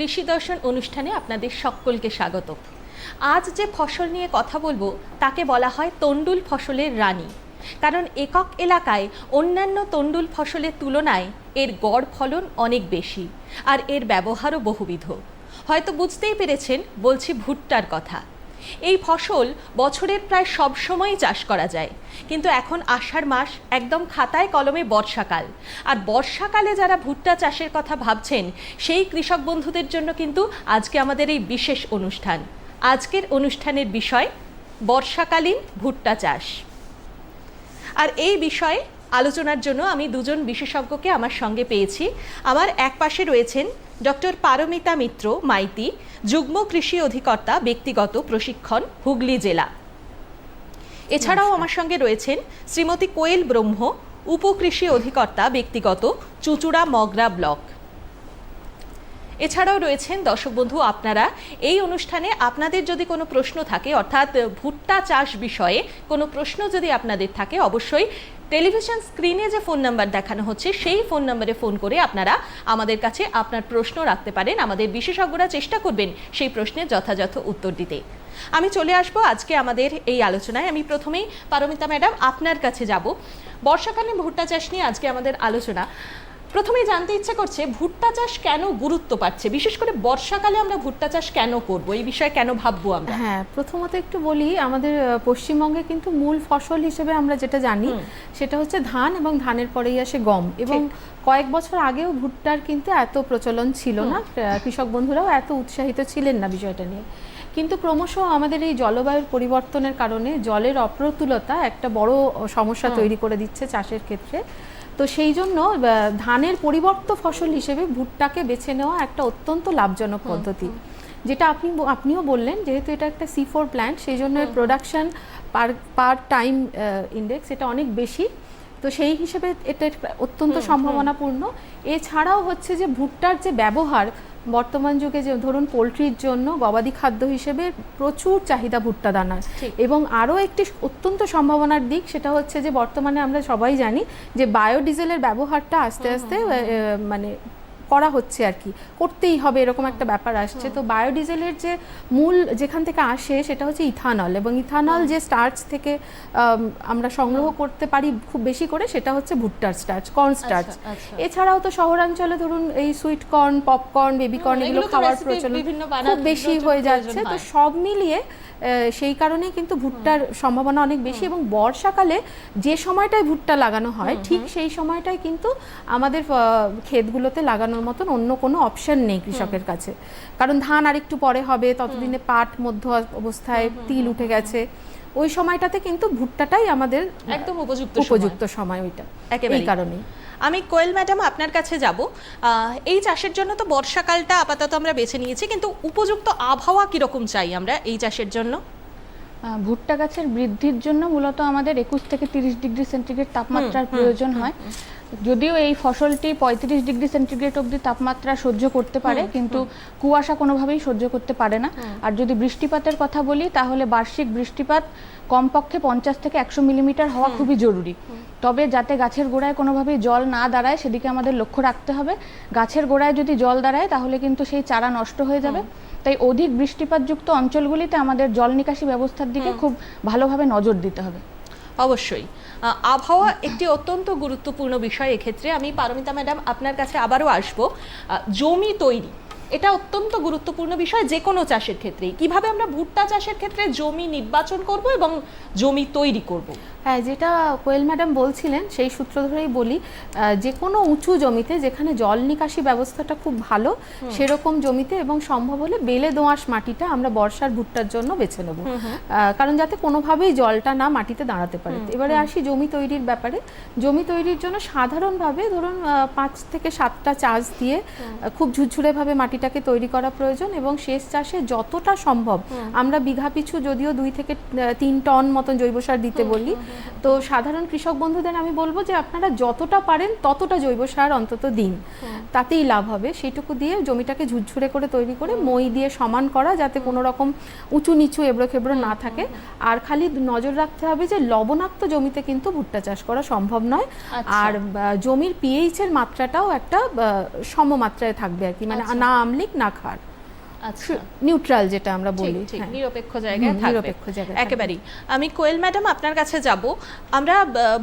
কৃষি দর্শন অনুষ্ঠানে আপনাদের সকলকে স্বাগত। আজ যে ফসল নিয়ে কথা বলব, তাকে বলা হয় তন্ডুল ফসলের রানী। কারণ একক এলাকায় অন্যান্য তন্ডুল ফসলের তুলনায় এর গড় ফলন অনেক বেশি, আর এর ব্যবহারও বহুবিধ। হয়তো বুঝতেই পেরেছেন, বলছি ভুট্টার কথা। এই ফসল বছরের প্রায় সব সময়ই চাষ করা যায়। কিন্তু এখন আষাঢ় মাস, একদম খাতায় কলমে বর্ষাকাল। আর বর্ষাকালে যারা ভুট্টা চাষের কথা ভাবছেন, সেই কৃষক বন্ধুদের জন্য কিন্তু আজকে আমাদের এই বিশেষ অনুষ্ঠান। আজকের অনুষ্ঠানের বিষয়, বর্ষাকালীন ভুট্টা চাষ। আর এই বিষয়ে আলোচনার জন্য আমি দুজন বিশেষজ্ঞকে আমার সঙ্গে পেয়েছি। আমার এক পাশে রয়েছেন ডক্টর পারমিতা মিত্র মাইতি যুগ্ম কৃষি অধিকর্তা ব্যক্তিগত প্রশিক্ষণ হুগলি জেলা। এছাড়াও আমার সঙ্গে রয়েছেন শ্রীমতী কোয়েল ব্রহ্ম উপকৃষি অধিকর্তা ব্যক্তিগত চুচুড়া মগরা ব্লক। এছাড়াও রয়েছেন দর্শক বন্ধু আপনারা এই অনুষ্ঠানে আপনাদের যদি কোনো প্রশ্ন থাকে অর্থাৎ ভুট্টা চাষ বিষয়ে কোনো প্রশ্ন যদি আপনাদের থাকে অবশ্যই টেলিভিশন স্ক্রিনে যে ফোন নাম্বার দেখানো হচ্ছে, সেই ফোন নাম্বারে ফোন করে আপনারা আমাদের কাছে আপনার প্রশ্ন রাখতে পারেন। আমাদের বিশেষজ্ঞরা চেষ্টা করবেন সেই প্রশ্নের যথাযথ উত্তর দিতে। আমি চলে আসব আজকে আমাদের এই আলোচনায়। আমি প্রথমেই পারমিতা ম্যাডাম, আপনার কাছে যাব। বর্ষাকালীন ভুট্টা চাষ নিয়ে আজকে আমাদের আলোচনা। প্রথমেই জানতে ইচ্ছে করছে ভুট্টা চাষ কেন গুরুত্ব পাচ্ছে? বিশেষ করে বর্ষাকালে আমরা ভুট্টা চাষ কেন করব? এই বিষয়ে কেন ভাববো আমরা? হ্যাঁ প্রথমত একটু বলি আমাদের পশ্চিমবঙ্গে কিন্তু মূল ফসল হিসেবে আমরা যেটা জানি সেটা হচ্ছে ধান এবং ধানের পরেই আসে গম। এবং কয়েক বছর আগেও ভুট্টার কিন্তু এত প্রচলন ছিল না কৃষক বন্ধুরাও এত উৎসাহিত ছিলেন না বিষয়টা নিয়ে। কিন্তু ক্রমশ আমাদের এই জলবায়ুর পরিবর্তনের কারণে জলের অপ্রতুলতা একটা বড় সমস্যা তৈরি করে দিচ্ছে চাষের ক্ষেত্রে। তো সেই জন্য ধানের পরিবর্ত ফসল হিসেবে ভুট্টাকে বেছে নেওয়া একটা অত্যন্ত লাভজনক পদ্ধতি। যেটা আপনি আপনিও বললেন যেহেতু এটা একটা সি ফোর প্ল্যান্ট সেই জন্য production per per time index এটা অনেক বেশি। তো সেই হিসেবে এটা অত্যন্ত সম্ভাবনাপূর্ণ। এছাড়াও হচ্ছে যে ভুট্টার যে ব্যবহার বর্তমান যুগে যে ধরুন পোলট্রির জন্য গবাদি খাদ্য হিসেবে প্রচুর চাহিদা ভুট্টা দানার এবং আরও একটি অত্যন্ত সম্ভাবনার দিক সেটা হচ্ছে যে বর্তমানে আমরা সবাই জানি যে বায়োডিজেলের ব্যবহারটা আস্তে আস্তে মানে করা হচ্ছে আর কি। করতেই হবে এরকম একটা ব্যাপার আসছে। তো বায়োডিজেলের যে মূল যেখান থেকে আসে সেটা হচ্ছে ইথানল এবং ইথানল যে স্টার্চ থেকে আমরা সংগ্রহ করতে পারি খুব বেশি করে সেটা হচ্ছে ভুট্টার স্টার্চ কর্ন স্টার্চ। আচ্ছা। এছাড়াও তো শহরাঞ্চলে ধরুন এই sweet corn popcorn baby corn এগুলো খাওয়ার প্রচলন খুব বেশি হয়ে যাচ্ছে। তো সব মিলিয়ে সেই কারণেই কিন্তু ভুট্টার সম্ভাবনা অনেক বেশি এবং বর্ষাকালে যে সময়টায় ভুট্টা লাগানো হয় ঠিক সেই সময়টাই কিন্তু আমাদের ক্ষেতগুলোতে লাগানোর মতন অন্য কোনো অপশন নেই কৃষকের কাছে। কারণ ধান আরেকটু পরে হবে ততদিনে পাট মধ্য অবস্থায় তিল উঠে গেছে। ওই সময়টাতে কিন্তু ভুট্টাটাই আমাদের একদম উপযুক্ত উপযুক্ত সময় ওইটা। এই কারণেই। আমি কোয়েল ম্যাডাম আপনার কাছে যাব। এই চাষের জন্য তো বর্ষাকালটা আপাতত আমরা বেছে নিয়েছি, কিন্তু উপযুক্ত আবহাওয়া কীরকম চাই আমরা এই চাষের জন্য? ভুট্টা গাছের বৃদ্ধির জন্য মূলত আমাদের একুশ থেকে তিরিশ ডিগ্রি সেন্টিগ্রেড তাপমাত্রার প্রয়োজন হয়। যদিও এই ফসলটি পঁয়ত্রিশ ডিগ্রি সেন্টিগ্রেড অবধি তাপমাত্রা সহ্য করতে পারে কিন্তু কুয়াশা কোনোভাবেই সহ্য করতে পারে না। আর যদি বৃষ্টিপাতের কথা বলি তাহলে বার্ষিক বৃষ্টিপাত কমপক্ষে পঞ্চাশ থেকে একশো মিলিমিটার হওয়া খুবই জরুরি। তবে যাতে গাছের গোড়ায় কোনোভাবেই জল না দাঁড়ায় সেদিকে আমাদের লক্ষ্য রাখতে হবে। গাছের গোড়ায় যদি জল দাঁড়ায় তাহলে কিন্তু সেই চারা নষ্ট হয়ে যাবে। তাই অধিক বৃষ্টিপাতযুক্ত অঞ্চলগুলিতে আমাদের জল নিকাশি ব্যবস্থার দিকে খুব ভালোভাবে নজর দিতে হবে। অবশ্যই। আবহাওয়া একটি অত্যন্ত গুরুত্বপূর্ণ বিষয় এক্ষেত্রে। আমি পারমিতা ম্যাডাম আপনার কাছে আবারও আসব। জমি তৈরি এটা অত্যন্ত গুরুত্বপূর্ণ বিষয় যে কোনো চাষের ক্ষেত্রেই। কীভাবে আমরা ভুট্টা চাষের ক্ষেত্রে জমি নির্বাচন করব এবং জমি তৈরি করব? হ্যাঁ যেটা কোয়েল ম্যাডাম বলছিলেন সেই সূত্র ধরেই বলি যে কোনো উঁচু জমিতে যেখানে জল নিকাশি ব্যবস্থাটা খুব ভালো সেরকম জমিতে এবং সম্ভব হলে বেলে দোআঁশ মাটিটা আমরা বর্ষার ভুট্টার জন্য বেছে নেব। কারণ যাতে কোনোভাবেই জলটা না মাটিতে দাঁড়াতে পারে। এবারে আসি জমি তৈরির ব্যাপারে। জমি তৈরির জন্য সাধারণভাবে ধরুন পাঁচ থেকে সাতটা চাষ দিয়ে খুব ঝুরঝুরেভাবে মাটিটাকে তৈরি করা প্রয়োজন এবং শেষ চাষে যতটা সম্ভব আমরা বিঘা পিছু যদিও দুই থেকে তিন টন মতন জৈব সার দিতে বলি তো সাধারণ কৃষক বন্ধুদের আমি বলব যে আপনারা যতটা পারেন ততটা জৈব সার অন্তত দিন। তাতেই লাভ হবে। সেটুকু দিয়ে জমিটাকে ঝুরঝুরে করে তৈরি করে মই দিয়ে সমান করা যাতে কোনো রকম উঁচু নিচু এবড়ো খেবড়ো না থাকে। আর খালি নজর রাখতে হবে যে লবণাক্ত জমিতে কিন্তু ভুট্টা চাষ করা সম্ভব নয়। আচ্ছা। আর জমির পিএইচ এর মাত্রাটাও একটা সমমাত্রায় থাকবে আর কি। মানে আচ্ছা। না আমলিক না খার নিউট্রাল যেটা আমরা বলি ঠিক হ্যাঁ। নিরপেক্ষ জায়গায় নিরপেক্ষ জায়গায় একেবারেই। আমি কোয়েল ম্যাডাম আপনার কাছে যাব। আমরা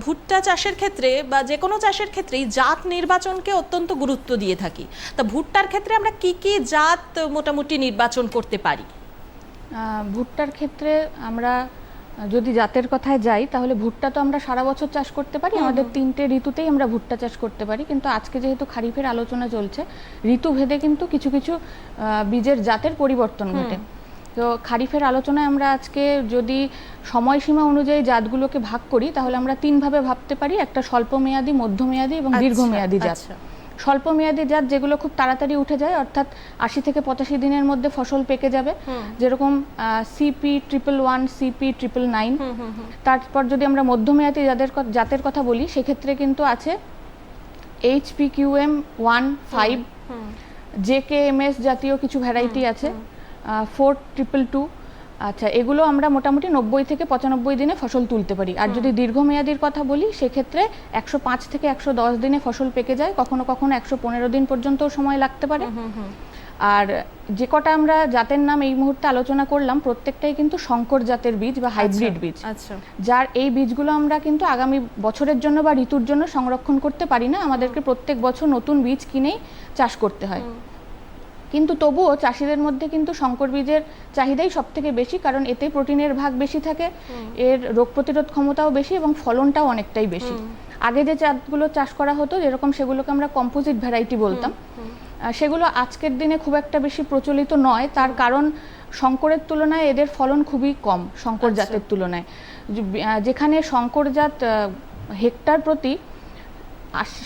ভুট্টা চাষের ক্ষেত্রে বা যে কোনো চাষের ক্ষেত্রেই জাত নির্বাচনকে অত্যন্ত গুরুত্ব দিয়ে থাকি। তা ভুট্টার ক্ষেত্রে আমরা কি কি জাত মোটামুটি নির্বাচন করতে পারি? ভুট্টার ক্ষেত্রে আমরা যদি জাতের কথায় যাই তাহলে ভুট্টা তো আমরা সারা বছর চাষ করতে পারি। আমাদের তিনটে ঋতুতেই আমরা ভুট্টা চাষ করতে পারি। কিন্তু আজকে যেহেতু খারিফের আলোচনা চলছে ঋতু ভেদে কিন্তু কিছু কিছু বীজের জাতের পরিবর্তন ঘটে। তো খারিফের আলোচনায় আমরা আজকে যদি সময়সীমা অনুযায়ী জাতগুলোকে ভাগ করি তাহলে আমরা তিনভাবে ভাবতে পারি। একটা স্বল্পমেয়াদী মধ্যমেয়াদী এবং দীর্ঘমেয়াদী জাত। আচ্ছা। স্বল্প মেয়াদী জাত যেগুলো খুব তাড়াতাড়ি উঠে যায় অর্থাৎ আশি থেকে পঁচাশি দিনের মধ্যে ফসল পেকে যাবে। যেরকম CP triple one CP triple nine তারপর যদি আমরা মধ্যমেয়াদী জাতের ক- জাতের কথা বলি সেক্ষেত্রে কিন্তু আছে HP QM one five JKMS জাতীয় কিছু ভ্যারাইটি আছে ফোর ট্রিপল টু আচ্ছা এগুলো আমরা মোটামুটি নব্বই থেকে পঁচানব্বই দিনে ফসল তুলতে পারি। আর যদি দীর্ঘমেয়াদীর কথা বলি সেক্ষেত্রে একশো পাঁচ থেকে একশো দশ দিনে ফসল পেকে যায়। কখনো কখনো একশো পনেরো দিন পর্যন্ত সময় লাগতে পারে। আর যে কটা আমরা জাতের নাম এই মুহূর্তে আলোচনা করলাম প্রত্যেকটাই কিন্তু শঙ্কর জাতের বীজ বা হাইব্রিড বীজ। আচ্ছা। যার এই বীজগুলো আমরা কিন্তু আগামী বছরের জন্য বা ঋতুর জন্য সংরক্ষণ করতে পারি না। আমাদেরকে প্রত্যেক বছর নতুন বীজ কিনেই চাষ করতে হয়। কিন্তু তবুও চাষিদের মধ্যে কিন্তু শঙ্কর বীজের চাহিদাই সব থেকে বেশি কারণ এতে প্রোটিনের ভাগ বেশি থাকে এর রোগ প্রতিরোধ ক্ষমতাও বেশি এবং ফলনটাও অনেকটাই বেশি। আগে যে জাতগুলো চাষ করা হতো যেরকম সেগুলোকে আমরা কম্পোজিট ভ্যারাইটি বলতাম সেগুলো আজকের দিনে খুব একটা বেশি প্রচলিত নয় তার কারণ শঙ্করের তুলনায় এদের ফলন খুবই কম শঙ্কর আচ্ছা। জাতের তুলনায় যেখানে শঙ্কর জাত হেক্টর প্রতি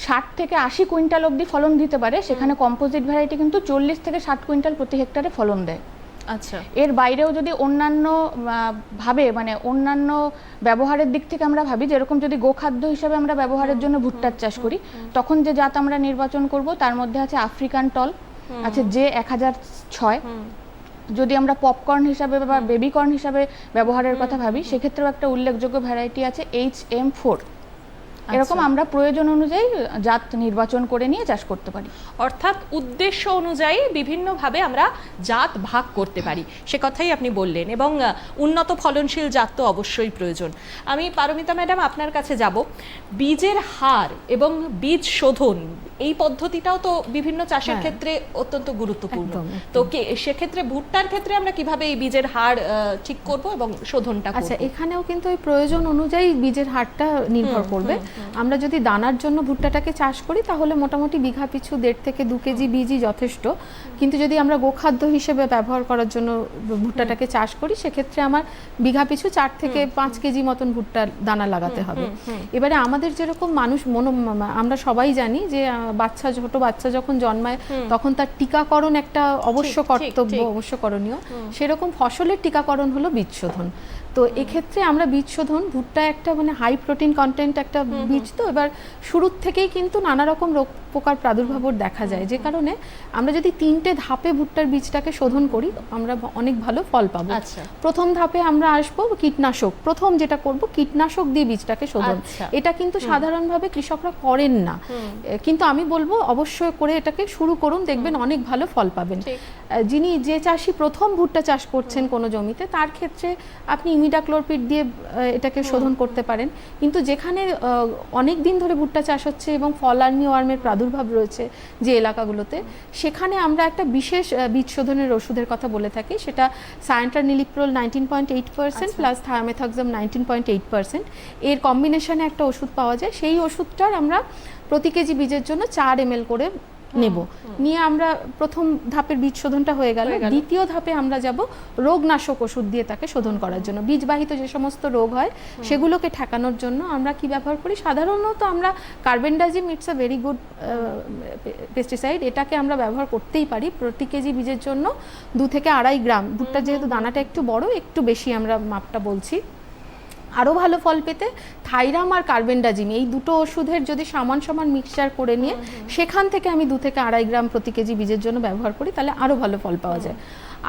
ষাট থেকে আশি কুইন্টাল অবধি ফলন দিতে পারে। সেখানে কম্পোজিট ভ্যারাইটি কিন্তু চল্লিশ থেকে ষাট কুইন্টাল প্রতি হেক্টরে ফলন দেয়। আচ্ছা। এর বাইরেও যদি অন্যান্য ভাবে মানে অন্যান্য ব্যবহারের দিক থেকে আমরা ভাবি যেরকম যদি গোখাদ্য হিসাবে আমরা ব্যবহারের জন্য ভুট্টার চাষ করি তখন যে জাত আমরা নির্বাচন করব তার মধ্যে আছে আফ্রিকান টল আছে যে এক হাজার ছয়। যদি আমরা পপকর্ন হিসাবে বা বেবিকর্ন হিসাবে ব্যবহারের কথা ভাবি সেক্ষেত্রেও একটা উল্লেখযোগ্য ভ্যারাইটি আছে এইচ এম ফোর এরকম আমরা প্রয়োজন অনুযায়ী জাত নির্বাচন করে নিয়ে চাষ করতে পারি। অর্থাৎ উদ্দেশ্য অনুযায়ী বিভিন্নভাবে আমরা জাত ভাগ করতে পারি। সে কথাই আপনি বললেন এবং উন্নত ফলনশীল জাত তো অবশ্যই প্রয়োজন। আমি পারমিতা ম্যাডাম আপনার কাছে যাব। বীজের হার এবং বীজ শোধন এই পদ্ধতিটাও তো বিভিন্ন চাষের হ্যাঁ। ক্ষেত্রে অত্যন্ত গুরুত্বপূর্ণ। তো কে সেক্ষেত্রে ভুট্টার ক্ষেত্রে আমরা কীভাবে এই বীজের হার ঠিক করব এবং শোধনটা আচ্ছা এখানেও কিন্তু ওই প্রয়োজন অনুযায়ী বীজের হারটা নির্ভর করবে। আমরা যদি দানার জন্য ভুট্টাটাকে চাষ করি তাহলে মোটামুটি বিঘা পিছু দেড় থেকে দু কেজি বীজই যথেষ্ট। কিন্তু যদি আমরা গোখাদ্য হিসেবে ব্যবহার করার জন্য ভুট্টাটাকে চাষ করি সেক্ষেত্রে আমার বিঘা পিছু চার থেকে পাঁচ কেজি মতন ভুট্টার দানা লাগাতে হবে। এবারে আমাদের যেরকম মানুষ মনো আমরা সবাই জানি যে বাচ্চা ছোট বাচ্চা যখন জন্মায় তখন তার টিকাকরণ একটা অবশ্য কর্তব্য। অবশ্য করণীয়। সেরকম ফসলের টিকাকরণ হলো বীজ শোধন তো এক্ষেত্রে আমরা বীজ শোধন ভুট্টা একটা মানে হাই প্রোটিন কন্টেন্ট একটা বীজ তো এবার শুরুর থেকেই কিন্তু নানা রকম রোগ পোকার প্রাদুর্ভাব দেখা যায়। যে কারণে আমরা যদি তিনটে ধাপে ভুট্টার বীজটাকে শোধন করি আমরা অনেক ভালো ফল পাবো। আচ্ছা। প্রথম ধাপে আমরা আসব কীটনাশক। প্রথম যেটা করব কীটনাশক দিয়ে বীজটাকে শোধন। আচ্ছা। এটা কিন্তু সাধারণভাবে কৃষকরা করেন না। কিন্তু আমি বলব অবশ্যই করে এটাকে শুরু করুন দেখবেন অনেক ভালো ফল পাবেন। যিনি যে চাষি প্রথম ভুট্টা চাষ করছেন কোনো জমিতে তার ক্ষেত্রে আপনি ইমিডাক্লোরপিড দিয়ে এটাকে শোধন করতে পারেন। কিন্তু যেখানে অনেক দিন ধরে ভুট্টা চাষ হচ্ছে এবং ফলার্মি ওয়ার্মের প্রাদুর্ভাব রয়েছে যে এলাকাগুলোতে সেখানে আমরা একটা বিশেষ বীজ শোধনের ওষুধের কথা বলে থাকি। সেটা সায়েন্টার নিলিপ্রোল nineteen point eight percent plus thiamethoxam nineteen point eight percent. এর কম্বিনেশনে একটা ওষুধ পাওয়া যায়। সেই ওষুধটার আমরা প্রতি কেজি বীজের জন্য চার এম করে নেব। নিয়ে আমরা প্রথম ধাপের বীজ শোধনটা হয়ে গেল। দ্বিতীয় ধাপে আমরা যাব রোগনাশক ওষুধ দিয়ে তাকে শোধন করার জন্য। বীজবাহিত যে সমস্ত রোগ হয় সেগুলোকে ঠেকানোর জন্য আমরা কি ব্যবহার করি? সাধারণত আমরা carbendazim it's a very good pesticide. এটাকে আমরা ব্যবহার করতেই পারি প্রতি কেজি বীজের জন্য। দু থেকে আড়াই গ্রাম। ভুট্টার যেহেতু দানাটা একটু বড় একটু বেশি আমরা মাপটা বলছি। আরও ভালো ফল পেতে থাইরাম আর কার্বেন্ডাজিম এই দুটো ওষুধের যদি সমান সমান মিক্সচার করে নিয়ে সেখান থেকে আমি দু থেকে আড়াই গ্রাম প্রতি কেজি বীজের জন্য ব্যবহার করি তাহলে আরও ভালো ফল পাওয়া যায়।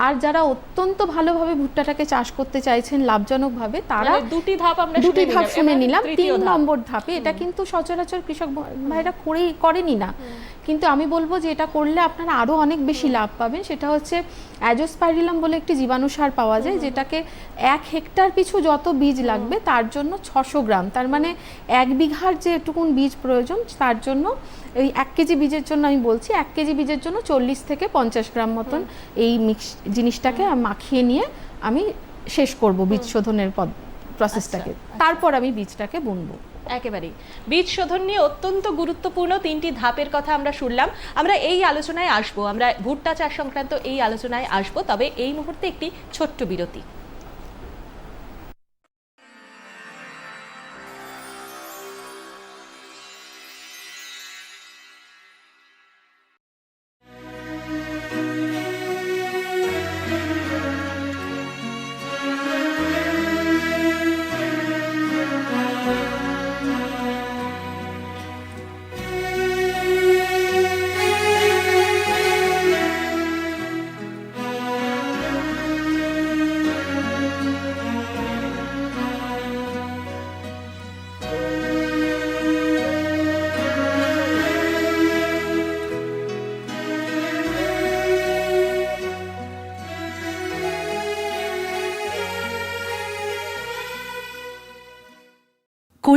আর যারা অত্যন্ত ভালোভাবে ভুট্টাটাকে চাষ করতে চাইছেন লাভজনকভাবে তারা মানে দুটি ধাপ আমরা দুটি শুনে ধাপ নিলাম। শুনে নিলাম তিন নম্বর ধাপে। এটা কিন্তু সচরাচর কৃষক ভাইরা করেই করেনি না। কিন্তু আমি বলব যে এটা করলে আপনারা আরও অনেক বেশি লাভ পাবেন। সেটা হচ্ছে অ্যাজোস্পাইরিলাম বলে একটি জীবাণু সার পাওয়া যায় যেটাকে এক হেক্টর পিছু যত বীজ লাগবে তার জন্য ছশো গ্রাম। তার মানে এক বিঘার যে এটুকুন বীজ প্রয়োজন তার জন্য এই এক কেজি বীজের জন্য আমি বলছি এক কেজি বীজের জন্য চল্লিশ থেকে পঞ্চাশ গ্রাম মতন এই মিক্স জিনিসটাকে মাখিয়ে নিয়ে আমি শেষ করব বীজ শোধনের পদ প্রসেসটাকে তারপর আমি বীজটাকে বুনবো। একেবারেই। বীজ শোধন নিয়ে অত্যন্ত গুরুত্বপূর্ণ তিনটি ধাপের কথা আমরা শুনলাম। আমরা এই আলোচনায় আসব। আমরা ভুট্টা চাষ সংক্রান্ত এই আলোচনায় আসব। তবে এই মুহূর্তে একটি ছোট্ট বিরতি।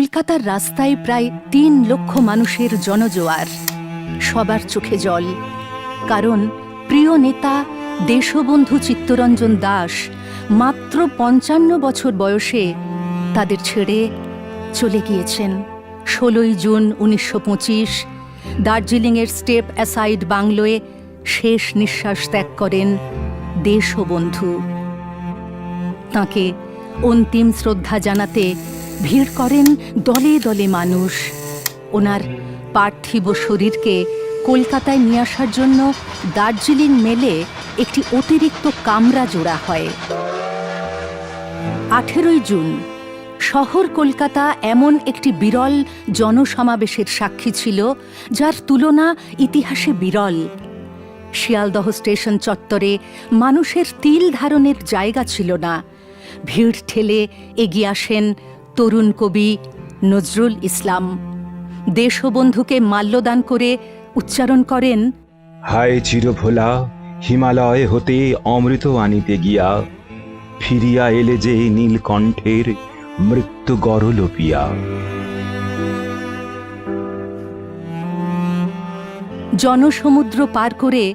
কলকাতার রাস্তায় প্রায় তিন লক্ষ মানুষের জনজোয়ার। সবার চোখে জল। কারণ প্রিয় নেতা দেশবন্ধু চিত্তরঞ্জন দাস মাত্র পঞ্চান্ন বছর বয়সে তাদের ছেড়ে চলে গিয়েছেন। ষোলোই জুন উনিশশো পঁচিশ, দার্জিলিংয়ের স্টেপ অ্যাসাইড বাংলোয় শেষ নিঃশ্বাস ত্যাগ করেন দেশবন্ধু। তাকে অন্তিম শ্রদ্ধা জানাতে ভিড় করেন দলে দলে মানুষ। ওনার পার্থিব শরীরকে কলকাতায় নিয়ে আসার জন্য দার্জিলিং মেলে একটি অতিরিক্ত কামরা জোড়া হয়। আঠেরোই জুন, শহর কলকাতা এমন একটি বিরল জনসমাবেশের সাক্ষী ছিল, যার তুলনা ইতিহাসে বিরল। শিয়ালদহ স্টেশন চত্বরে মানুষের তিল ধারণের জায়গা ছিল না। ভিড় ঠেলে এগিয়ে আসেন তরুণ কবি নজরুল ইসলাম। দেশবন্ধুকে মাল্যদান করে উচ্চারণ করেন হায় চিরভোলা হিমালয় হতে অমৃত আনিতে গিয়া ফিরিয়া এলে যে নীলকণ্ঠের মৃত্যু গরল পিয়া। জনসমুদ্র পার করে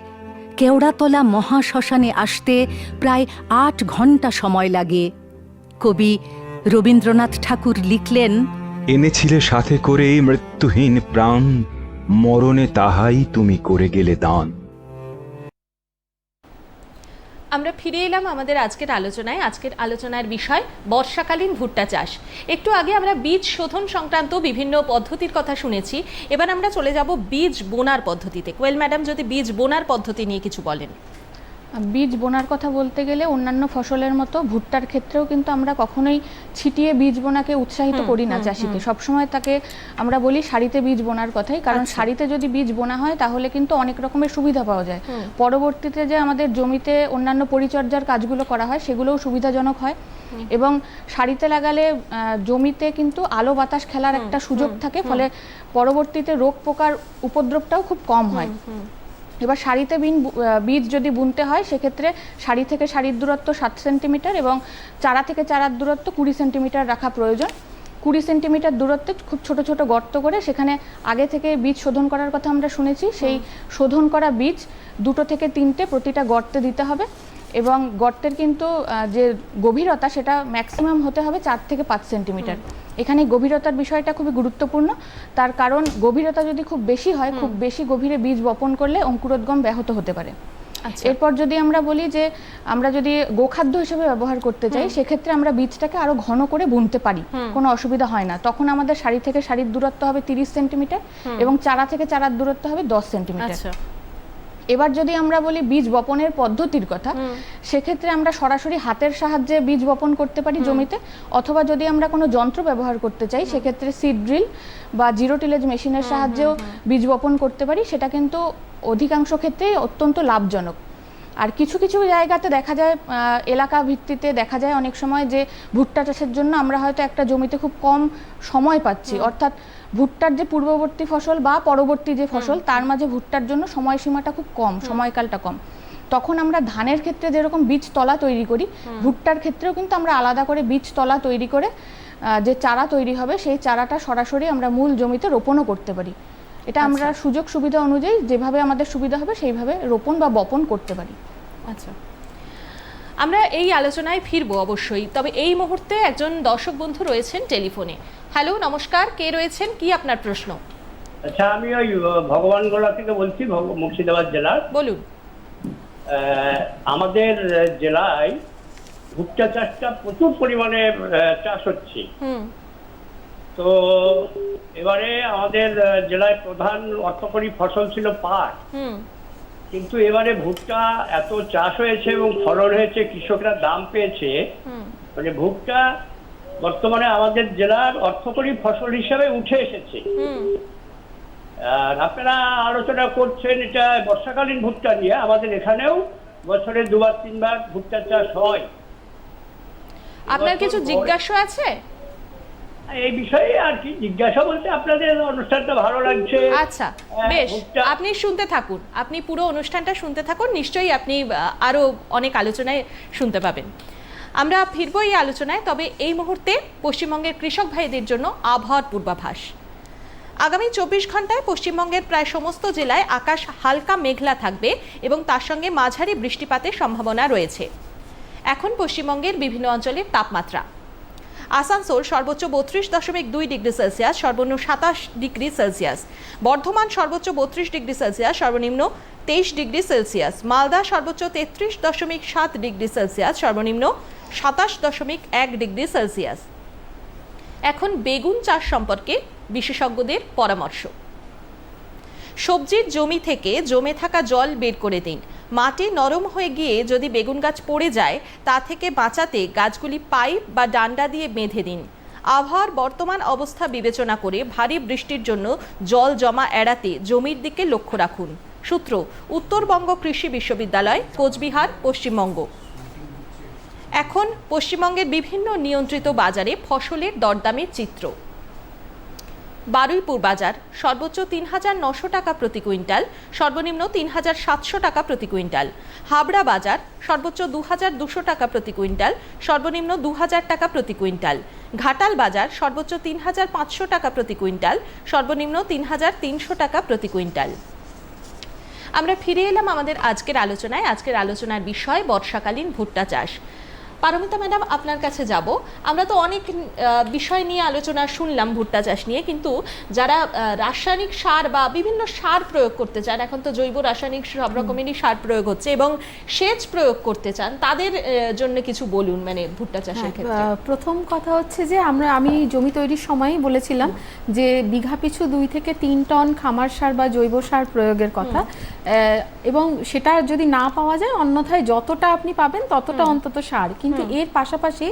কেওড়াতলা মহাশ্মশানে আসতে প্রায় আট ঘণ্টা সময় লাগে। কবি রবীন্দ্রনাথ ঠাকুর লিখলেন এনেছিলে সাথে করে মৃত্যুহীন প্রাণ মরণে তাহাই তুমি করে গেলে দান। আমরা ফিরে এলাম আমাদের আজকের আলোচনায়। আজকের আলোচনার বিষয় বর্ষাকালীন ভুট্টা চাষ। একটু আগে আমরা বীজ শোধন সংক্রান্ত বিভিন্ন পদ্ধতির কথা শুনেছি। এবার আমরা চলে যাব বীজ বোনার পদ্ধতিতে। কোয়েল ম্যাডাম যদি বীজ বোনার পদ্ধতি নিয়ে কিছু বলেন। বীজ বোনার কথা বলতে গেলে অন্যান্য ফসলের মতো ভুট্টার ক্ষেত্রেও কিন্তু আমরা কখনোই ছিটিয়ে বীজ বোনাকে উৎসাহিত করি না চাষিকে। সবসময় তাকে আমরা বলি সারিতে বীজ বোনার কথাই কারণ আচ্ছা। সারিতে যদি বীজ বোনা হয় তাহলে কিন্তু অনেক রকমের সুবিধা পাওয়া যায়। পরবর্তীতে যে আমাদের জমিতে অন্যান্য পরিচর্যার কাজগুলো করা হয় সেগুলোও সুবিধাজনক হয়। এবং সারিতে লাগালে জমিতে কিন্তু আলো বাতাস খেলার একটা সুযোগ থাকে ফলে পরবর্তীতে রোগ পোকার উপদ্রবটাও খুব কম হয়। এবার শাড়িতে বিন বীজ যদি বুনতে হয় সেক্ষেত্রে শাড়ি থেকে শাড়ির দূরত্ব সাত সেন্টিমিটার এবং চারা থেকে চারার দূরত্ব কুড়ি সেন্টিমিটার রাখা প্রয়োজন। কুড়ি সেন্টিমিটার দূরত্বে খুব ছোট ছোট গর্ত করে সেখানে আগে থেকে বীজ শোধন করার কথা আমরা শুনেছি। সেই শোধন করা বীজ দুটো থেকে তিনটে প্রতিটা গর্তে দিতে হবে। এবং গর্তের কিন্তু যে গভীরতা সেটা ম্যাক্সিমাম হতে হবে চার থেকে পাঁচ সেন্টিমিটার এখানে গভীরতার বিষয়টা খুবই গুরুত্বপূর্ণ। তার কারণ গভীরতা যদি খুব বেশি হয় খুব বেশি গভীরে বীজ বপন করলে অঙ্কুরোদ্গম ব্যাহত হতে পারে। আচ্ছা। এরপর যদি আমরা বলি যে আমরা যদি গোখাদ্য হিসেবে ব্যবহার করতে চাই সেক্ষেত্রে আমরা বীজটাকে আরও ঘন করে বুনতে পারি। কোনো অসুবিধা হয় না। তখন আমাদের সারি থেকে সারির দূরত্ব হবে তিরিশ সেন্টিমিটার এবং চারা থেকে চারার দূরত্ব হবে দশ সেন্টিমিটার এবার যদি আমরা বলি বীজ বপনের পদ্ধতির কথা সেক্ষেত্রে আমরা সরাসরি হাতের সাহায্যে বীজ বপন করতে পারি জমিতে অথবা যদি আমরা কোনো যন্ত্র ব্যবহার করতে চাই সেক্ষেত্রে সিড ড্রিল বা জিরো টিলেজ মেশিনের সাহায্যেও বীজ বপন করতে পারি। সেটা কিন্তু অধিকাংশ ক্ষেত্রেই অত্যন্ত লাভজনক। আর কিছু কিছু জায়গাতে দেখা যায় এলাকা ভিত্তিতে দেখা যায় অনেক সময় যে ভুট্টা চাষের জন্য আমরা হয়তো একটা জমিতে খুব কম সময় পাচ্ছি। অর্থাৎ ভুট্টার যে পূর্ববর্তী ফসল বা পরবর্তী যে ফসল তার মাঝে ভুট্টার জন্য সময়সীমাটা খুব কম সময়কালটা কম। তখন আমরা ধানের ক্ষেত্রে যেরকম বীজ তলা তৈরি করি ভুট্টার ক্ষেত্রেও কিন্তু আমরা আলাদা করে বীজ তলা তৈরি করে যে চারা তৈরি হবে সেই চারাটা সরাসরি আমরা মূল জমিতে রোপণও করতে পারি। এটা আমরা সুযোগ সুবিধা অনুযায়ী যেভাবে আমাদের সুবিধা হবে সেইভাবে রোপণ বা বপন করতে পারি। আচ্ছা। আমরা এই আলোচনায় ফিরবো অবশ্যই। তবে এই মুহূর্তে একজন দর্শক বন্ধু রয়েছেন টেলিফোনে। হ্যালো নমস্কার। কে রয়েছেন? কি আপনার প্রশ্ন? আচ্ছা আমি ওই ভগবানগোলা থেকে বলছি মুর্শিদাবাদ জেলার। বলুন। আমাদের জেলায় ভুট্টা চাষটা প্রচুর পরিমাণে চাষ হচ্ছে। হুম। তো এবারে আমাদের জেলায় প্রধান অর্থকরী ফসল ছিল পাট। হুম। কিন্তু এবারে ভুট্টা এত চাষ হয়েছে এবং ফলন হয়েছে কৃষকরা দাম পেয়েছে। মানে ভুট্টা বর্তমানে আমাদের জেলার অর্থকরী ফসল হিসাবে উঠে এসেছে। আর আপনারা আলোচনা করছেন এটা বর্ষাকালীন ভুট্টা নিয়ে আমাদের এখানেও বছরে দুবার তিনবার ভুট্টা চাষ হয়। আপনার কিছু জিজ্ঞাসা আছে? এই বিষয়ে আর কি জিজ্ঞাসা বলতে আপনাদের অনুষ্ঠানটা ভালো লাগছে। আচ্ছা হ্যাঁ, বেশ। আপনি শুনতে থাকুন। আপনি পুরো অনুষ্ঠানটা শুনতে থাকুন। নিশ্চয়ই আপনি আরও অনেক আলোচনায় শুনতে পাবেন। আমরা ফিরবো এই আলোচনায় তবে এই মুহূর্তে পশ্চিমবঙ্গের কৃষক ভাইদের জন্য আবহাওয়ার পূর্বাভাস। আগামী চব্বিশ ঘন্টায় পশ্চিমবঙ্গের প্রায় সমস্ত জেলায় আকাশ হালকা মেঘলা থাকবে এবং তার সঙ্গে মাঝারি বৃষ্টিপাতের সম্ভাবনা রয়েছে। এখন পশ্চিমবঙ্গের বিভিন্ন অঞ্চলের তাপমাত্রা। আসানসোল সর্বোচ্চ বত্রিশ দশমিক দুই ডিগ্রি সেলসিয়াস, সর্বনিম্ন সাতাশ ডিগ্রি সেলসিয়াস। বর্ধমান সর্বোচ্চ বত্রিশ ডিগ্রি সেলসিয়াস, সর্বনিম্ন তেইশ ডিগ্রি সেলসিয়াস। মালদা সর্বোচ্চ তেত্রিশ দশমিক সাত ডিগ্রি সেলসিয়াস, সর্বনিম্ন সাতাশ দশমিক এক ডিগ্রি সেলসিয়াস। এখন বেগুন চাষ সম্পর্কে বিশেষজ্ঞদের পরামর্শ। সবজির জমি থেকে জমে থাকা জল বের করে দিন। মাটি নরম হয়ে গিয়ে যদি বেগুন গাছ পড়ে যায়, তা থেকে বাঁচাতে গাছগুলি পাইপ বা ডান্ডা দিয়ে বেঁধে দিন। আবহাওয়ার বর্তমান অবস্থা বিবেচনা করে ভারী বৃষ্টির জন্য জল জমা এড়াতে জমির দিকে লক্ষ্য রাখুন। সূত্র, উত্তরবঙ্গ কৃষি বিশ্ববিদ্যালয়, কোচবিহার, পশ্চিমবঙ্গ। এখন পশ্চিমবঙ্গের বিভিন্ন নিয়ন্ত্রিত বাজারে ফসলের দরদামের চিত্র। বারুইপুর বাজার, সর্বোচ্চ তিন হাজার নশো টাকা প্রতি কুইন্টাল, সর্বনিম্ন তিন হাজার সাতশো টাকা প্রতি কুইন্টাল। হাবড়া বাজার, সর্বোচ্চ দু হাজার দুশো টাকা প্রতি কুইন্টাল, সর্বনিম্ন দু হাজার টাকা প্রতি কুইন্টাল। ঘাটাল বাজার, সর্বোচ্চ তিন হাজার পাঁচশো টাকা প্রতি কুইন্টাল, সর্বনিম্ন তিন হাজার তিনশো টাকা প্রতি কুইন্টাল। আমরা ফিরে এলাম আমাদের আজকের আলোচনায়। আজকের আলোচনার বিষয় বর্ষাকালীন ভুট্টা চাষ। পারমিতা ম্যাডাম আপনার কাছে যাব। আমরা তো অনেক বিষয় নিয়ে আলোচনা শুনলাম ভুট্টা চাষ নিয়ে কিন্তু যারা রাসায়নিক সার বা বিভিন্ন সার প্রয়োগ করতে চান এখন তো জৈব রাসায়নিক সব রকমেরই সার প্রয়োগ হচ্ছে এবং সেচ প্রয়োগ করতে চান তাদের জন্য কিছু বলুন মানে ভুট্টা চাষের হ্যাঁ, ক্ষেত্রে। প্রথম কথা হচ্ছে যে আমরা আমি জমি তৈরির সময়ই বলেছিলাম যে বিঘা পিছু দুই থেকে তিন টন খামার সার বা জৈব সার প্রয়োগের কথা। এবং সেটা যদি না পাওয়া যায় অন্যথায় যতটা আপনি পাবেন ততটা অন্তত সার। কিন্তু এর পাশাপাশি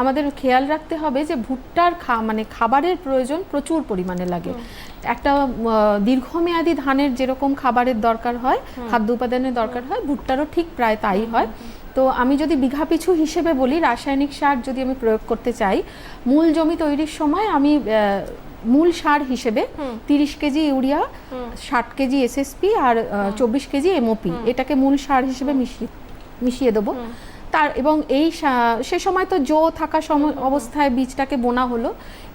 আমাদের খেয়াল রাখতে হবে যে ভুট্টার খা মানে খাবারের প্রয়োজন প্রচুর পরিমাণে লাগে। একটা দীর্ঘমেয়াদী ধানের যেরকম খাবারের দরকার হয় খাদ্য উপাদানের দরকার হয় ভুট্টারও ঠিক প্রায় তাই হয়। তো আমি যদি বিঘা পিছু হিসেবে বলি রাসায়নিক সার যদি আমি প্রয়োগ করতে চাই মূল জমি তৈরির সময় আমি মূল সার হিসেবে তিরিশ কেজি ইউরিয়া ষাট কেজি এসএসপি আর চব্বিশ কেজি এমওপি। এটাকে মূল সার হিসেবে মিশিয়ে মিশিয়ে দেবো। তার এবং এই সে সময় তো জো থাকা সময় অবস্থায় বীজটাকে বোনা হলো।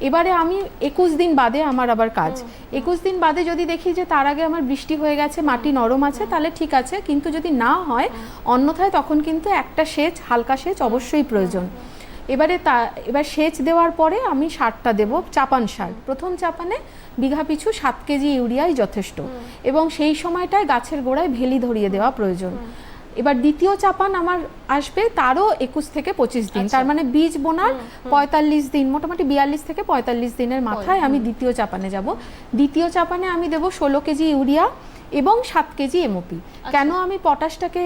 এবারে আমি একুশ দিন বাদে আমার আবার কাজ। একুশ দিন বাদে যদি দেখি যে তার আগে আমার বৃষ্টি হয়ে গেছে মাটি নরম আছে তাহলে ঠিক আছে। কিন্তু যদি না হয় অন্যথায় তখন কিন্তু একটা সেচ হালকা সেচ অবশ্যই প্রয়োজন। এবারে তা এবার সেচ দেওয়ার পরে আমি সারটা দেব চাপান সার। প্রথম চাপানে বিঘা পিছু সাত কেজি ইউরিয়াই যথেষ্ট। এবং সেই সময়টায় গাছের গোড়ায় ভেলি ধরিয়ে দেওয়া প্রয়োজন। এবার দ্বিতীয় চাপান আমার আসবে তারও একুশ থেকে পঁচিশ দিন। তার মানে বীজ বোনার পঁয়তাল্লিশ দিন মোটামুটি বিয়াল্লিশ থেকে পঁয়তাল্লিশ দিনের মাথায় আমি দ্বিতীয় চাপানে যাব। দ্বিতীয় চাপানে আমি দেব ষোলো কেজি ইউরিয়া এবং সাত কেজি এমওপি। কেন আমি পটাশটাকে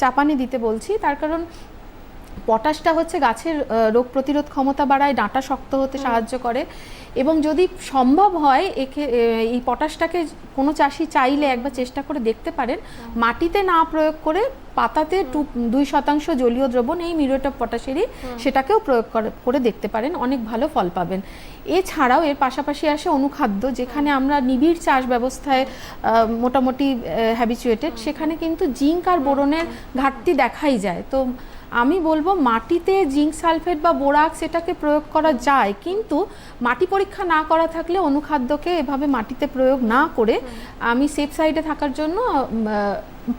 চাপানে দিতে বলছি? তার কারণ পটাশটা হচ্ছে গাছের রোগ প্রতিরোধ ক্ষমতা বাড়ায় ডাঁটা শক্ত হতে সাহায্য করে। এবং যদি সম্ভব হয় একে এই পটাশটাকে কোনো চাষি চাইলে একবার চেষ্টা করে দেখতে পারেন। মাটিতে না প্রয়োগ করে পাতাতে টু দুই শতাংশ জলীয় দ্রবণ এই মিউরেট অফ পটাশেরই সেটাকেও প্রয়োগ করে- করে দেখতে পারেন অনেক ভালো ফল পাবেন। এছাড়াও এর পাশাপাশি আসে অনুখাদ্য যেখানে আমরা নিবিড় চাষ ব্যবস্থায় মোটামুটি হ্যাবিচুয়েটেড সেখানে কিন্তু জিঙ্ক আর বোরনের ঘাটতি দেখাই যায়। তো আমি বলব মাটিতে জিঙ্ক সালফেট বা বোরাক সেটাকে প্রয়োগ করা যায়, কিন্তু মাটি পরীক্ষা না করা থাকলে অনুখাদ্যকে এভাবে মাটিতে প্রয়োগ না করে আমি সেফ সাইডে থাকার জন্য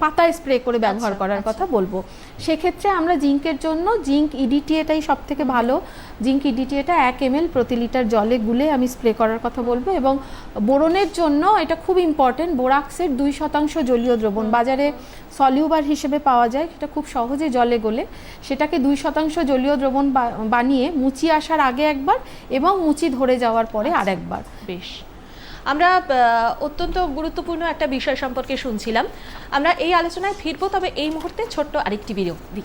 পাতায় স্প্রে করে ব্যবহার করার কথা বলব। সেক্ষেত্রে আমরা জিঙ্কের জন্য জিঙ্ক ইডিটিএটাই সব থেকে ভালো। জিঙ্ক ইডিটিএটা এক এম প্রতি লিটার জলে গুলে আমি স্প্রে করার কথা বলব এবং বোরনের জন্য এটা খুব ইম্পর্টেন্ট বোরাক্সের দুই শতাংশ জলীয় দ্রবণ। বাজারে সলিউবার হিসেবে পাওয়া যায় সেটা খুব সহজে জলে গলে। সেটাকে দুই শতাংশ জলীয় দ্রবণ বানিয়ে মুচি আসার আগে একবার এবং মুচি ধরে যাওয়ার পরে আর একবার বেশ। আমরা অত্যন্ত গুরুত্বপূর্ণ একটা বিষয় সম্পর্কে শুনছিলাম। আমরা এই আলোচনায় ফিরবো, তবে এই মুহূর্তে ছোট্ট আরেকটি বিরতি।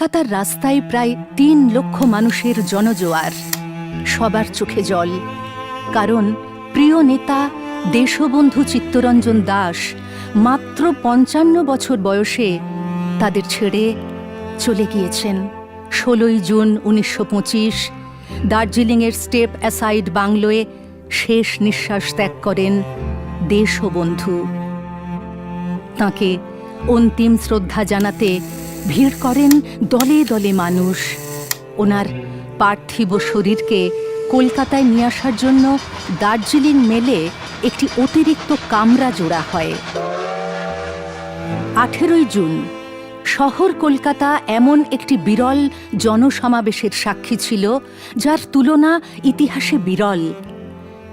কলকাতার রাস্তায় প্রায় তিন লক্ষ মানুষের জনজোয়ার। সবার চোখে জল। কারণ প্রিয় নেতা দেশবন্ধু চিত্তরঞ্জন দাস মাত্র পঞ্চান্ন বছর বয়সে তাদের ছেড়ে চলে গিয়েছেন। ষোলোই জুন উনিশশো পঁচিশ, দার্জিলিংয়ের স্টেপ অ্যাসাইড বাংলোয় শেষ নিঃশ্বাস ত্যাগ করেন দেশবন্ধু। তাকে অন্তিম শ্রদ্ধা জানাতে ভিড় করেন দলে দলে মানুষ। ওনার পার্থিব শরীরকে কলকাতায় নিয়ে আসার জন্য দার্জিলিং মেলে একটি অতিরিক্ত কামরা জোড়া হয়। আঠেরোই জুন, শহর কলকাতা এমন একটি বিরল জনসমাবেশের সাক্ষী ছিল, যার তুলনা ইতিহাসে বিরল।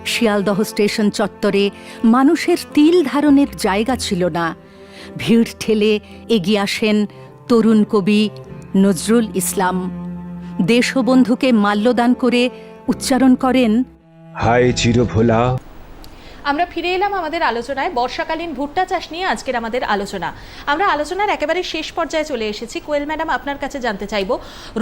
শিয়ালদহ স্টেশন চত্বরে মানুষের তিল ধারণের জায়গা ছিল না। ভিড় ঠেলে এগিয়ে আসেন তরুণ কবি নজরুল ইসলাম। দেশবন্ধুকে মাল্যদান করে উচ্চারণ করেন হায় চিরভোলা। আমরা ফিরে এলাম আমাদের আলোচনায়। বর্ষাকালীন ভুট্টা চাষ নিয়ে আজকের আমাদের আলোচনা। আমরা আলোচনার একেবারে শেষ পর্যায়ে চলে এসেছি। কোয়েল ম্যাডাম আপনার কাছে জানতে চাইব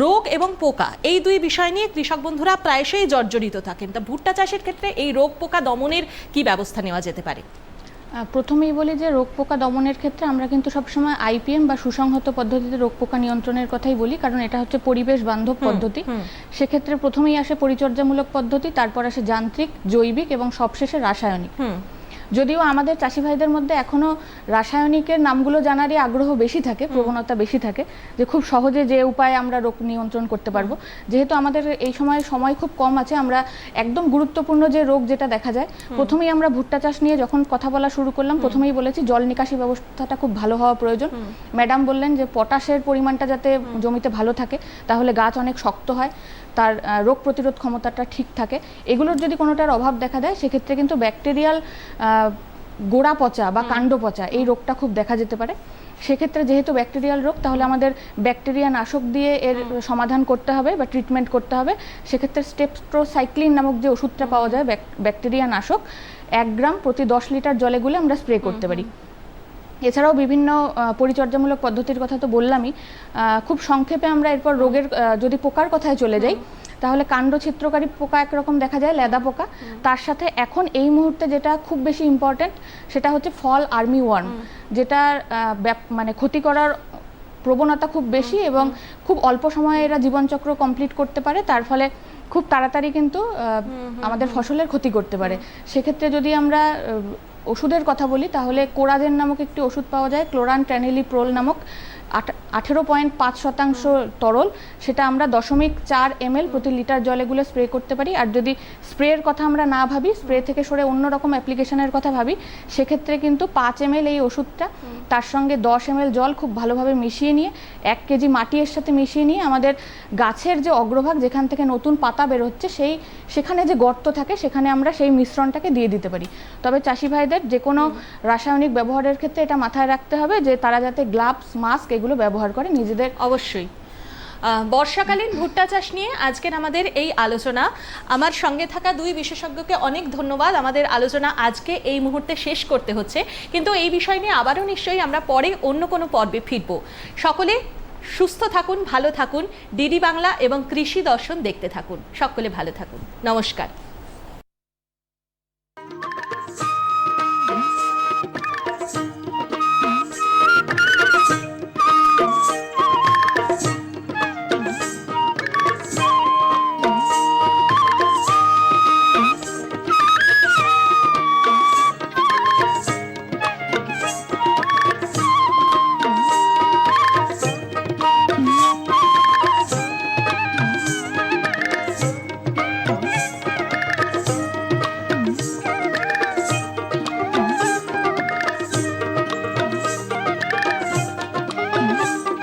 রোগ এবং পোকা এই দুই বিষয় নিয়ে কৃষক বন্ধুরা প্রায়শই জর্জরিত থাকেন। তা ভুট্টা চাষের ক্ষেত্রে এই রোগ পোকা দমনের কি ব্যবস্থা নেওয়া যেতে পারে? প্রথমেই বলি যে রোগ পোকা দমনের ক্ষেত্রে আমরা কিন্তু সবসময় আইপিএম বা সুসংহত পদ্ধতিতে রোগ পোকা নিয়ন্ত্রণের কথাই বলি কারণ এটা হচ্ছে পরিবেশ বান্ধব পদ্ধতি। সেক্ষেত্রে প্রথমেই আসে পরিচর্যামূলক পদ্ধতি তারপর আসে যান্ত্রিক জৈবিক এবং সবশেষে রাসায়নিক। যদিও আমাদের চাষি ভাইদের মধ্যে এখনও রাসায়নিকের নামগুলো জানারই আগ্রহ বেশি থাকে প্রবণতা বেশি থাকে যে খুব সহজে যে উপায়ে আমরা রোগ নিয়ন্ত্রণ করতে পারব। যেহেতু আমাদের এই সময় সময় খুব কম আছে আমরা একদম গুরুত্বপূর্ণ যে রোগ যেটা দেখা যায় প্রথমেই আমরা ভুট্টা চাষ নিয়ে যখন কথা বলা শুরু করলাম প্রথমেই বলেছি জল নিকাশি ব্যবস্থাটা খুব ভালো হওয়া প্রয়োজন। ম্যাডাম বললেন যে পটাশের পরিমাণটা যাতে জমিতে ভালো থাকে তাহলে গাছ অনেক শক্ত হয়। তার রোগ প্রতিরোধ ক্ষমতাটা ঠিক থাকে। এগুলোর যদি কোনোটার অভাব দেখা দেয় সেক্ষেত্রে কিন্তু ব্যাকটেরিয়াল গোড়া পচা বা কাণ্ড পচা এই রোগটা খুব দেখা যেতে পারে। সেক্ষেত্রে যেহেতু ব্যাকটেরিয়াল রোগ তাহলে আমাদের ব্যাকটেরিয়া নাশক দিয়ে এর সমাধান করতে হবে বা ট্রিটমেন্ট করতে হবে। সেক্ষেত্রে স্টেপস্ট্রোসাইক্লিন নামক যে ওষুধটা পাওয়া যায় ব্যাক- ব্যাকটেরিয়া নাশক এক গ্রাম প্রতি দশ লিটার জলে গুলে আমরা স্প্রে করতে পারি। এছাড়াও বিভিন্ন পরিচর্যামূলক পদ্ধতির কথা তো বললামই খুব সংক্ষেপে আমরা এরপর রোগের যদি পোকার কথায় চলে যাই তাহলে কাণ্ড ছিদ্রকারী পোকা একরকম দেখা যায় লেদা পোকা। তার সাথে এখন এই মুহূর্তে যেটা খুব বেশি ইম্পর্ট্যান্ট সেটা হচ্ছে ফল আর্মি ওয়ার্ম যেটা মানে ক্ষতি করার প্রবণতা খুব বেশি এবং খুব অল্প সময়ে এরা জীবনচক্র কমপ্লিট করতে পারে। তার ফলে খুব তাড়াতাড়ি কিন্তু আমাদের ফসলের ক্ষতি করতে পারে। সেক্ষেত্রে যদি আমরা ওষুধের কথা বলি তাহলে কোরাজেন নামক একটি ওষুধ পাওয়া যায় ক্লোরান ট্যানিলিপ্রোল নামক। আঠেরো পয়েন্ট পাঁচ শতাংশ তরল, সেটা আমরা দশমিক চার এমএল প্রতি লিটার জলে গুলে স্প্রে করতে পারি। আর যদি স্প্রের কথা আমরা না ভাবি, স্প্রে থেকে সরে অন্য রকম অ্যাপ্লিকেশনের কথা ভাবি, সেক্ষেত্রে কিন্তু পাঁচ এমএল এই ওষুধটা, তার সঙ্গে দশ এমএল জল খুব ভালোভাবে মিশিয়ে নিয়ে, এক কেজি মাটি এর সাথে মিশিয়ে নিয়ে আমাদের গাছের যে অগ্রভাগ, যেখান থেকে নতুন পাতা বেরোচ্ছে সেই, সেখানে যে গর্ত থাকে, সেখানে আমরা সেই মিশ্রণটাকে দিয়ে দিতে পারি। তবে চাষি ভাইদের যে কোনো রাসায়নিক ব্যবহারের ক্ষেত্রে এটা মাথায় রাখতে হবে যে তারা যাতে গ্লাভস, মাস্ক এগুলো ব্যবহার করে নিজেদের অবশ্যই। বর্ষাকালীন ভুট্টা চাষ নিয়ে আজকের আমাদের এই আলোচনা। আমার সঙ্গে থাকা দুই বিশেষজ্ঞকে অনেক ধন্যবাদ। আমাদের আলোচনা আজকে এই মুহূর্তে শেষ করতে হচ্ছে। কিন্তু এই বিষয় নিয়ে আবারও নিশ্চয়ই আমরা পরে অন্য কোনো পর্বে ফিরব। সকলে সুস্থ থাকুন, ভালো থাকুন, ডিডি বাংলা এবং কৃষি দর্শন দেখতে থাকুন। সকলে ভালো থাকুন। নমস্কার।